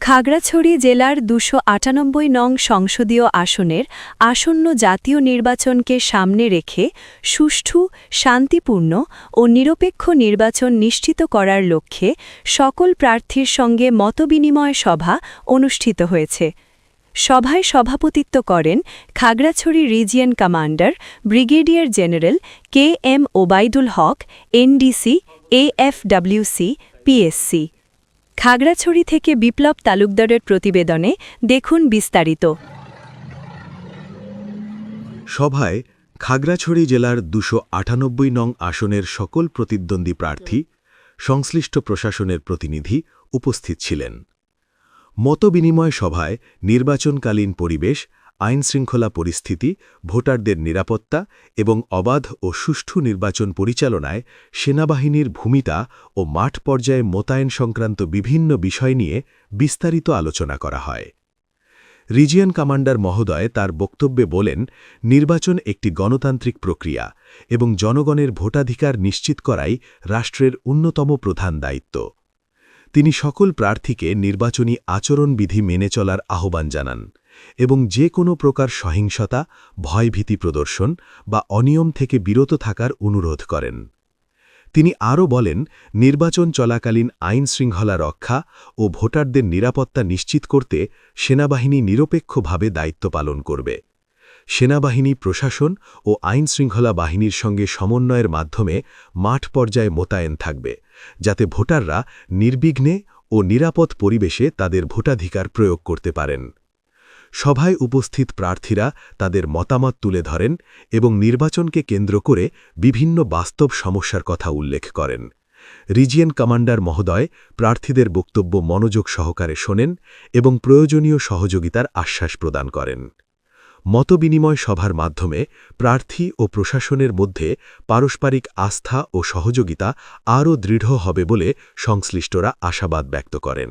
খাগড়াছড়ি জেলার দুশো আটানব্বই নং সংসদীয় আসনের আসন্ন জাতীয় নির্বাচনকে সামনে রেখে সুষ্ঠু, শান্তিপূর্ণ ও নিরপেক্ষ নির্বাচন নিশ্চিত করার লক্ষ্যে সকল প্রার্থীর সঙ্গে মতবিনিময় সভা অনুষ্ঠিত হয়েছে। সভায় সভাপতিত্ব করেন Khagrachari region commander brigadier general K M Obaidul Haque, NDC, AFWC, PSC. Khagrachari থেকে বিপ্লব তালুকদারের প্রতিবেদনে দেখুন বিস্তারিত। সভায় খাগড়াছড়ি জেলার দুশো আটানব্বই নং আসনের সকল প্রতিদ্বন্দ্বী প্রার্থী, সংশ্লিষ্ট প্রশাসনের প্রতিনিধি উপস্থিত ছিলেন। মতবিনিময় সভায় নির্বাচনকালীন পরিবেশ আইনশৃঙ্খলা পরিস্থিতি, ভোটারদের নিরাপত্তা এবং অবাধ ও সুষ্ঠু নির্বাচন পরিচালনায় সেনাবাহিনীর ভূমিকা ও মাঠ পর্যায়ে মোতায়েন সংক্রান্ত বিভিন্ন বিষয় নিয়ে বিস্তারিত আলোচনা করা হয়। রিজিয়ন কমান্ডার মহোদয় তার বক্তব্যে বলেন, নির্বাচন একটি গণতান্ত্রিক প্রক্রিয়া এবং জনগণের ভোটাধিকার নিশ্চিত করাই রাষ্ট্রের অন্যতম প্রধান দায়িত্ব। তিনি সকল প্রার্থীকে নির্বাচনী আচরণবিধি মেনে চলার আহ্বান জানান। এবং যে কোনো প্রকার সহিংসতা, ভয়ভীতি প্রদর্শন বা অনিয়ম থেকে বিরত থাকার অনুরোধ করেন। তিনি আরও বলেন, নির্বাচন চলাকালীন আইন শৃঙ্খলা রক্ষা ও ভোটারদের নিরাপত্তা নিশ্চিত করতে সেনাবাহিনী নিরপেক্ষভাবে দায়িত্ব পালন করবে। সেনাবাহিনী প্রশাসন ও আইন শৃঙ্খলা বাহিনীর সঙ্গে সমন্বয়ের মাধ্যমে মাঠ পর্যায়ে মোতায়েন থাকবে, যাতে ভোটাররা নির্বিঘ্নে ও নিরাপদ পরিবেশে তাদের ভোটাধিকার প্রয়োগ করতে পারেন। সভায় উপস্থিত প্রার্থীরা তাদের মতামত তুলে ধরেন এবং নির্বাচনকে কেন্দ্র করে বিভিন্ন বাস্তব সমস্যার কথা উল্লেখ করেন। রিজিয়ন কমান্ডার মহোদয় প্রার্থীদের বক্তব্য মনোযোগ সহকারে শোনেন এবং প্রয়োজনীয় সহযোগিতার আশ্বাস প্রদান করেন। মতবিনিময় সভার মাধ্যমে প্রার্থী ও প্রশাসনের মধ্যে পারস্পরিক আস্থা ও সহযোগিতা আরও দৃঢ় হবে বলে সংশ্লিষ্টরা আশাবাদ ব্যক্ত করেন।